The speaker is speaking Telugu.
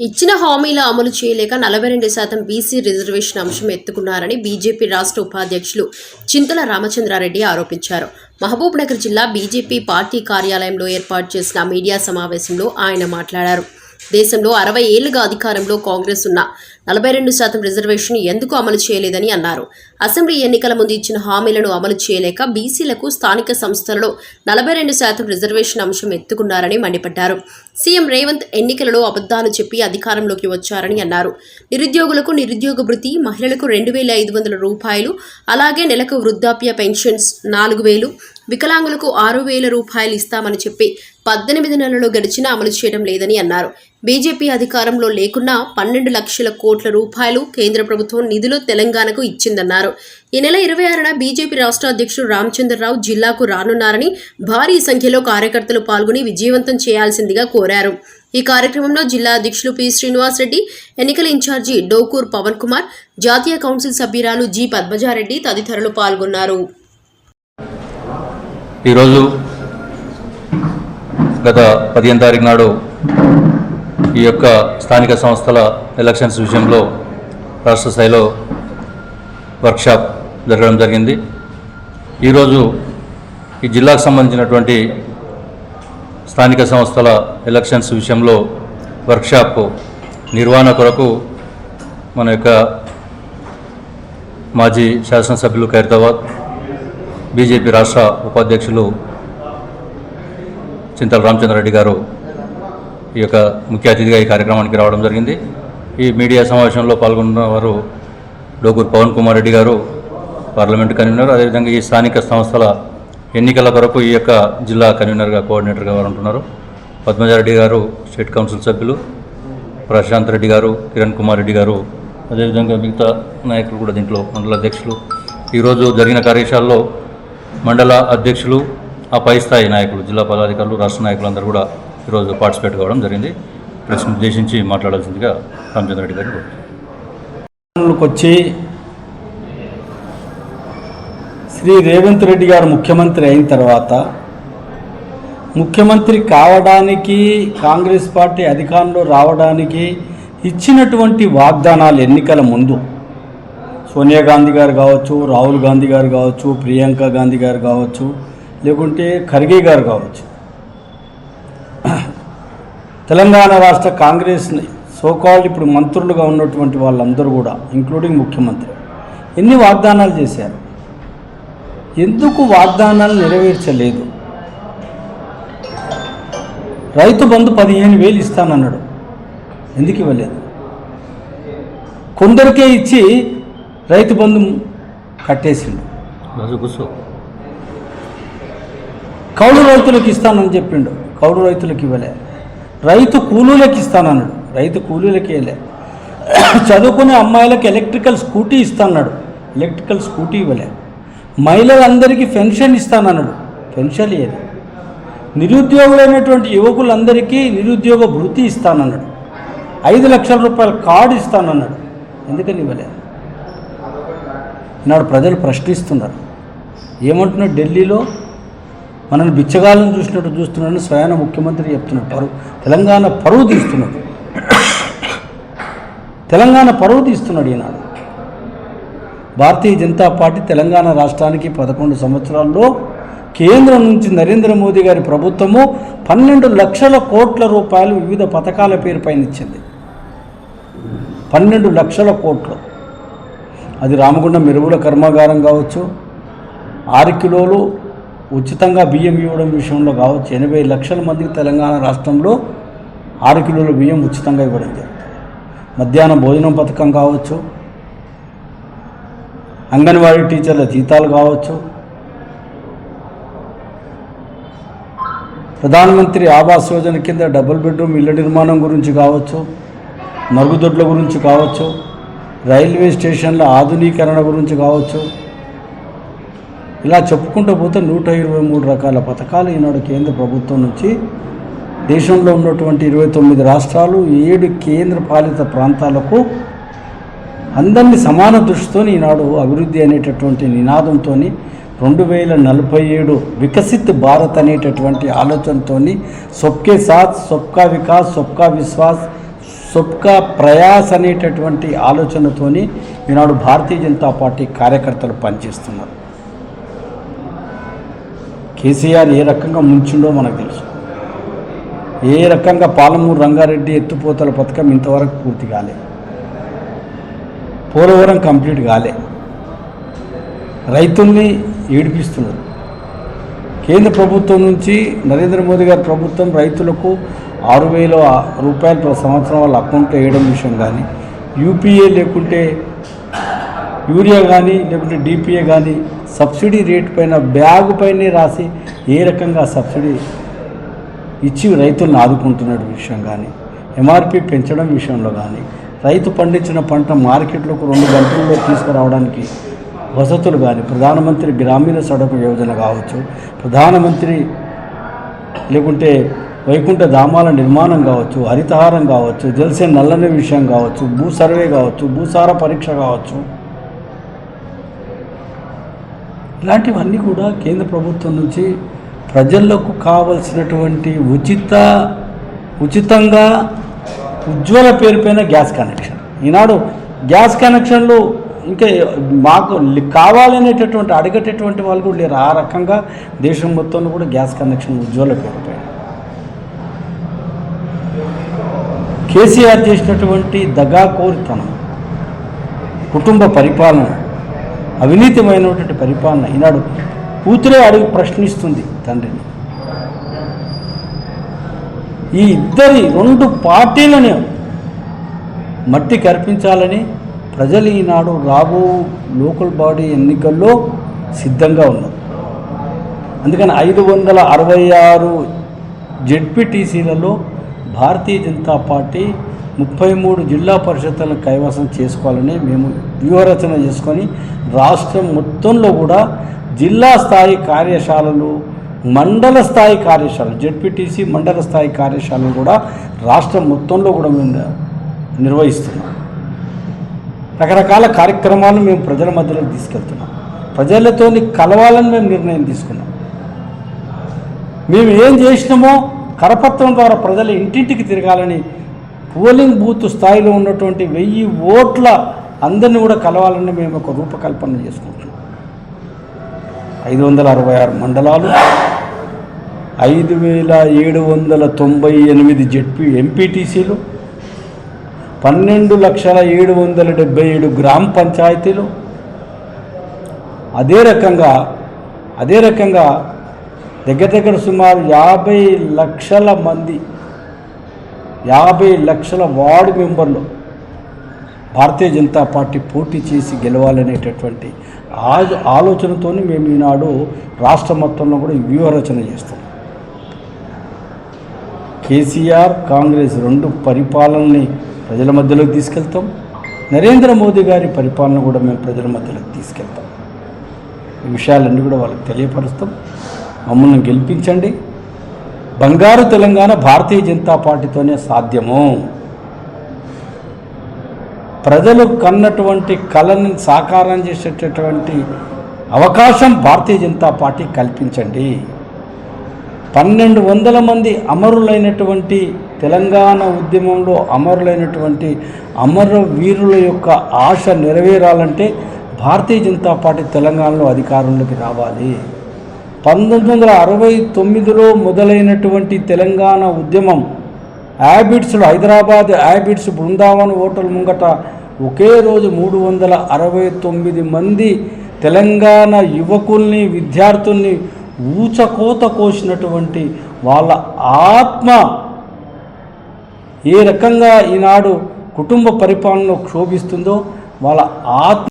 ఇచ్చిన హామీల అమలు చేయలేక నలభై రెండు శాతం బీసీ రిజర్వేషన్ అంశం ఎత్తుకున్నారని బీజేపీ రాష్ట్ర ఉపాధ్యక్షులు చింతల రామచంద్రారెడ్డి ఆరోపించారు. మహబూబ్నగర్ జిల్లా బీజేపీ పార్టీ కార్యాలయంలో ఏర్పాటు చేసిన మీడియా సమావేశంలో ఆయన మాట్లాడారు. దేశంలో అరవై ఏళ్ళుగా అధికారంలో కాంగ్రెస్ ఉన్న నలభై రెండు శాతం రిజర్వేషన్ ఎందుకు అమలు చేయలేదని అన్నారు. అసెంబ్లీ ఎన్నికల ముందు ఇచ్చిన హామీలను అమలు చేయలేక బీసీలకు స్థానిక సంస్థలలో నలభై రెండు శాతం రిజర్వేషన్ అంశం ఎత్తుకున్నారని మండిపడ్డారు. సీఎం రేవంత్ ఎన్నికలలో అబద్దాలు చెప్పి అధికారంలోకి వచ్చారని అన్నారు. నిరుద్యోగులకు నిరుద్యోగ భృతి మహిళలకు రెండు వేల ఐదు వందల రూపాయలు అలాగే నెలకు వృద్ధాప్య పెన్షన్స్ నాలుగు వేలు వికలాంగులకు ఆరు వేల రూపాయలు ఇస్తామని చెప్పి పద్దెనిమిది నెలలు గడిచినా అమలు చేయడం లేదని అన్నారు. బీజేపీ అధికారంలో లేకున్నా పన్నెండు లక్షల కోట్ల రూపాయలు కేంద్ర ప్రభుత్వం నిధులు తెలంగాణకు ఇచ్చిందన్నారు. ఈ నెల ఇరవై ఆరున బీజేపీ రాష్ట్ర అధ్యక్షుడు రామచంద్రరావు జిల్లాకు రానున్నారని భారీ సంఖ్యలో కార్యకర్తలు పాల్గొని విజయవంతం చేయాల్సిందిగా కోరారు. ఈ కార్యక్రమంలో జిల్లా అధ్యక్షులు పి. శ్రీనివాస్ రెడ్డి ఎన్నికల ఇన్ఛార్జి డోకూర్ పవన్ కుమార్ జాతీయ కౌన్సిల్ సభ్యురాలు జి. పద్మజారెడ్డి తదితరులు పాల్గొన్నారు. ఈరోజు గత పదిహేను తారీఖు నాడు ఈ యొక్క స్థానిక సంస్థల ఎలక్షన్స్ విషయంలో రాష్ట్ర స్థాయిలో వర్క్షాప్ జరగడం జరిగింది. ఈరోజు ఈ జిల్లాకు సంబంధించినటువంటి స్థానిక సంస్థల ఎలక్షన్స్ విషయంలో వర్క్షాప్ నిర్వహణ కొరకు మన యొక్క మాజీ శాసనసభ్యులు ఖైరతాబాద్ బీజేపీ రాష్ట్ర ఉపాధ్యక్షులు చింతల రామచంద్రారెడ్డి గారు ఈ యొక్క ముఖ్య అతిథిగా ఈ కార్యక్రమానికి రావడం జరిగింది. ఈ మీడియా సమావేశంలో పాల్గొన్న వారు డోగూరు పవన్ కుమార్ రెడ్డి గారు పార్లమెంట్ కన్వీనర్ అదేవిధంగా ఈ స్థానిక సంస్థల ఎన్నికల కొరకు ఈ యొక్క జిల్లా కన్వీనర్గా కోఆర్డినేటర్గా వారు ఉంటున్నారు. పద్మజారెడ్డి గారు స్టేట్ కౌన్సిల్ సభ్యులు ప్రశాంత్ రెడ్డి గారు కిరణ్ కుమార్ రెడ్డి గారు అదేవిధంగా మిగతా నాయకులు కూడా దీంట్లో మండల అధ్యక్షులు. ఈరోజు జరిగిన కార్యశాలలో మండల అధ్యక్షులు ఆ పై స్థాయి నాయకులు జిల్లా పదాధికారులు రాష్ట్ర నాయకులు అందరూ కూడా ఈరోజు పార్టిసిపేట్ కావడం జరిగింది. ప్రెస్ ఉద్దేశించి మాట్లాడాల్సిందిగా రామచంద్ర రెడ్డి గారు వచ్చి శ్రీ రేవంత్ రెడ్డి గారు ముఖ్యమంత్రి అయిన తర్వాత ముఖ్యమంత్రి కావడానికి కాంగ్రెస్ పార్టీ అధికారంలో రావడానికి ఇచ్చినటువంటి వాగ్దానాలు ఎన్నికల ముందు సోనియా గాంధీ గారు కావచ్చు రాహుల్ గాంధీ గారు కావచ్చు ప్రియాంక గాంధీ గారు కావచ్చు లేకుంటే ఖర్గే గారు కావచ్చు. తెలంగాణ రాష్ట్ర కాంగ్రెస్ సోకాల్డ్ ఇప్పుడు మంత్రులుగా ఉన్నటువంటి వాళ్ళందరూ కూడా ఇంక్లూడింగ్ ముఖ్యమంత్రి ఎన్ని వాగ్దానాలు చేశారు? ఎందుకు వాగ్దానాలు నెరవేర్చలేదు? రైతు బంధు పదిహేను వేలు ఇస్తానన్నాడు. ఎందుకు ఇవ్వలేదు? కొందరికే ఇచ్చి రైతు బంధు కట్టేసిండు. కూర్చో. కౌలు రైతులకు ఇస్తానని చెప్పిండు. కౌలు రైతులకు ఇవ్వలే. రైతు కూలీలకు ఇస్తానన్నాడు. రైతు కూలీలకి ఇవ్వలే. చదువుకునే అమ్మాయిలకు ఎలక్ట్రికల్ స్కూటీ ఇస్తాన్నాడు ఎలక్ట్రికల్ స్కూటీ ఇవ్వలే. మహిళలందరికీ పెన్షన్ ఇస్తానన్నాడు. పెన్షన్ ఇవ్వలే నిరుద్యోగులైనటువంటి యువకులందరికీ నిరుద్యోగ భృతి ఇస్తానన్నాడు. ఐదు లక్షల రూపాయల కార్డు ఇస్తానన్నాడు. ఎందుకని ఇవ్వలే? ఈనాడు ప్రజలు ప్రశ్నిస్తున్నారు. ఏమంటున్నాడు ఢిల్లీలో? మనల్ని బిచ్చగాలను చూసినట్టు చూస్తున్నాడని స్వయాన ముఖ్యమంత్రి చెప్తున్నాడు. పరువు తెలంగాణ పరువు తీస్తున్నాడు. తెలంగాణ పరువు తీస్తున్నాడు ఈనాడు. భారతీయ జనతా పార్టీ తెలంగాణ రాష్ట్రానికి పదకొండు సంవత్సరాల్లో కేంద్రం నుంచి నరేంద్ర మోదీ గారి ప్రభుత్వము పన్నెండు లక్షల కోట్ల రూపాయలు వివిధ పథకాల పేరుపైన ఇచ్చింది. పన్నెండు లక్షల కోట్లు. అది రామగుండం మెరుగుల కర్మాగారం కావచ్చు ఆరు కిలోలు ఉచితంగా బియ్యం ఇవ్వడం విషయంలో కావచ్చు ఎనభై లక్షల మందికి తెలంగాణ రాష్ట్రంలో ఆరు కిలోల బియ్యం ఉచితంగా ఇవ్వడం జరుగుతుంది. మధ్యాహ్న భోజనం పథకం కావచ్చు అంగన్వాడీ టీచర్ల జీతాలు కావచ్చు. ప్రధానమంత్రి ఆవాస్ యోజన కింద డబుల్ బెడ్రూమ్ ఇళ్ళ నిర్మాణం గురించి కావచ్చు మరుగుదొడ్ల గురించి కావచ్చు రైల్వే స్టేషన్ల ఆధునీకరణ గురించి కావచ్చు ఇలా చెప్పుకుంటూ పోతే నూట ఇరవై మూడు రకాల పథకాలు ఈనాడు కేంద్ర ప్రభుత్వం నుంచి దేశంలో ఉన్నటువంటి ఇరవై తొమ్మిది రాష్ట్రాలు ఏడు కేంద్ర పాలిత ప్రాంతాలకు అందరినీ సమాన దృష్టితో ఈనాడు అభివృద్ధి అనేటటువంటి నినాదంతో రెండు వేల నలభై ఏడు వికసిత్ భారత్ అనేటటువంటి ఆలోచనతో సొబ్కే సాత్ సొబ్కా వికాస్ సొబ్కా విశ్వాస్ సొబ్కా ప్రయాస్ అనేటటువంటి ఆలోచనతోని ఈనాడు భారతీయ జనతా పార్టీ కార్యకర్తలు పనిచేస్తున్నారు. కేసీఆర్ ఏ రకంగా ముంచిండో మనకు తెలుసు. ఏ రకంగా పాలమూరు రంగారెడ్డి ఎత్తుపోతల పథకం ఇంతవరకు పూర్తి కాలే. పోలవరం కంప్లీట్ కాలే. రైతుల్ని ఏడిపిస్తున్నారు. కేంద్ర ప్రభుత్వం నుంచి నరేంద్ర మోదీ గారి ప్రభుత్వం రైతులకు ఆరు వేల రూపాయలు ప్రతి సంవత్సరం వాళ్ళ అకౌంట్లో వేయడం విషయం కానీ యూపీఏ లేకుంటే యూరియా కానీ లేకుంటే డిపిఏ కానీ సబ్సిడీ రేట్ పైన బ్యాగు పైనే రాసి ఏ రకంగా సబ్సిడీ ఇచ్చి రైతులను ఆదుకుంటున్న విషయం కానీ ఎంఆర్పి పెంచడం విషయంలో కానీ రైతు పండించిన పంట మార్కెట్లోకి రెండు గంటల్లో తీసుకురావడానికి వసతులు కానీ ప్రధానమంత్రి గ్రామీణ సడకు యోజన కావచ్చు ప్రధానమంత్రి లేకుంటే వైకుంఠ ధామాల నిర్మాణం కావచ్చు హరితహారం కావచ్చు జలసే నల్లని విషయం కావచ్చు భూ సర్వే కావచ్చు భూసార పరీక్ష కావచ్చు ఇలాంటివన్నీ కూడా కేంద్ర ప్రభుత్వం నుంచి ప్రజలకు కావలసినటువంటి ఉచిత ఉచితంగా ఉజ్వల పేరుపైన గ్యాస్ కనెక్షన్. ఈనాడు గ్యాస్ కనెక్షన్లు ఇంకా మాకు కావాలనేటటువంటి అడిగేటటువంటి వాళ్ళు కూడా లేరు. ఆ రకంగా దేశం మొత్తంలో కూడా గ్యాస్ కనెక్షన్ ఉజ్వల పేరుపైన కేసీఆర్ చేసినటువంటి దగాకోరితనం కుటుంబ పరిపాలన అవినీతమైనటువంటి పరిపాలన ఈనాడు కూతురే అడిగి ప్రశ్నిస్తుంది తండ్రిని. ఈ ఇద్దరి రెండు పార్టీలను మట్టి కర్పించాలని ప్రజలు ఈనాడు రాబో లోకల్ బాడీ ఎన్నికల్లో సిద్ధంగా ఉన్నారు. అందుకని ఐదు వందల అరవై ఆరు జెడ్పీటీసీలలో భారతీయ జనతా పార్టీ ముప్పై మూడు జిల్లా పరిషత్తులను కైవసం చేసుకోవాలని మేము వ్యూహరచన చేసుకొని రాష్ట్రం మొత్తంలో కూడా జిల్లా స్థాయి కార్యశాలలు మండల స్థాయి కార్యశాలలు జెడ్పీటీసీ మండల స్థాయి కార్యశాలలు కూడా రాష్ట్రం మొత్తంలో కూడా మేము నిర్వహిస్తున్నాం. రకరకాల కార్యక్రమాలను మేము ప్రజల మధ్యలో తీసుకెళ్తున్నాం. ప్రజలతోని కలవాలని మేము నిర్ణయం తీసుకున్నాం. మేము ఏం చేసినామో కరపత్రం ద్వారా ప్రజల ఇంటింటికి తిరగాలని పోలింగ్ బూత్ స్థాయిలో ఉన్నటువంటి వెయ్యి ఓట్ల అందరిని కూడా కలవాలని మేము ఒక రూపకల్పన చేసుకుంటున్నాం. ఐదు వందల అరవై ఆరు మండలాలు ఐదు వేల ఏడు వందల తొంభై ఎనిమిది జెడ్పీ ఎంపీటీసీలు పన్నెండు లక్షల ఏడు వందల డెబ్బై ఏడు గ్రామ పంచాయతీలు. అదే రకంగా అదే రకంగా దగ్గర దగ్గర సుమారు యాభై లక్షల మంది యాభై లక్షల వార్డు మెంబర్లు భారతీయ జనతా పార్టీ పోటీ చేసి గెలవాలనేటటువంటి ఆ ఆలోచనతో మేము ఈనాడు రాష్ట్ర మొత్తంలో కూడా వ్యూహరచన చేస్తాం కేసీఆర్ కాంగ్రెస్ రెండు పరిపాలనని ప్రజల మధ్యలోకి తీసుకెళ్తాం. నరేంద్ర మోదీ గారి పరిపాలన కూడా మేము ప్రజల మధ్యలోకి తీసుకెళ్తాం. ఈ విషయాలన్నీ కూడా వాళ్ళకి తెలియపరుస్తాం. మమ్మల్ని గెలిపించండి. బంగారు తెలంగాణ భారతీయ జనతా పార్టీతోనే సాధ్యము. ప్రజలు కన్నటువంటి కళని సాకారం చేసేటటువంటి అవకాశం భారతీయ జనతా పార్టీ కల్పించండి. పన్నెండు వందల మంది అమరులైనటువంటి తెలంగాణ ఉద్యమంలో అమరులైనటువంటి అమర వీరుల యొక్క ఆశ నెరవేరాలంటే భారతీయ జనతా పార్టీ తెలంగాణలో అధికారంలోకి రావాలి. పంతొమ్మిది వందల అరవై తొమ్మిదిలో మొదలైనటువంటి తెలంగాణ ఉద్యమం యాబిడ్స్లో హైదరాబాద్ యాబిడ్స్ బృందావన్ హోటల్ ముంగట ఒకే రోజు మూడు వందల అరవై తొమ్మిది మంది తెలంగాణ యువకుల్ని విద్యార్థుల్ని ఊచకోత కోసినటువంటి వాళ్ళ ఆత్మ ఏ రకంగా ఈనాడు కుటుంబ పరిపాలనలో క్షోభిస్తుందో వాళ్ళ ఆత్మ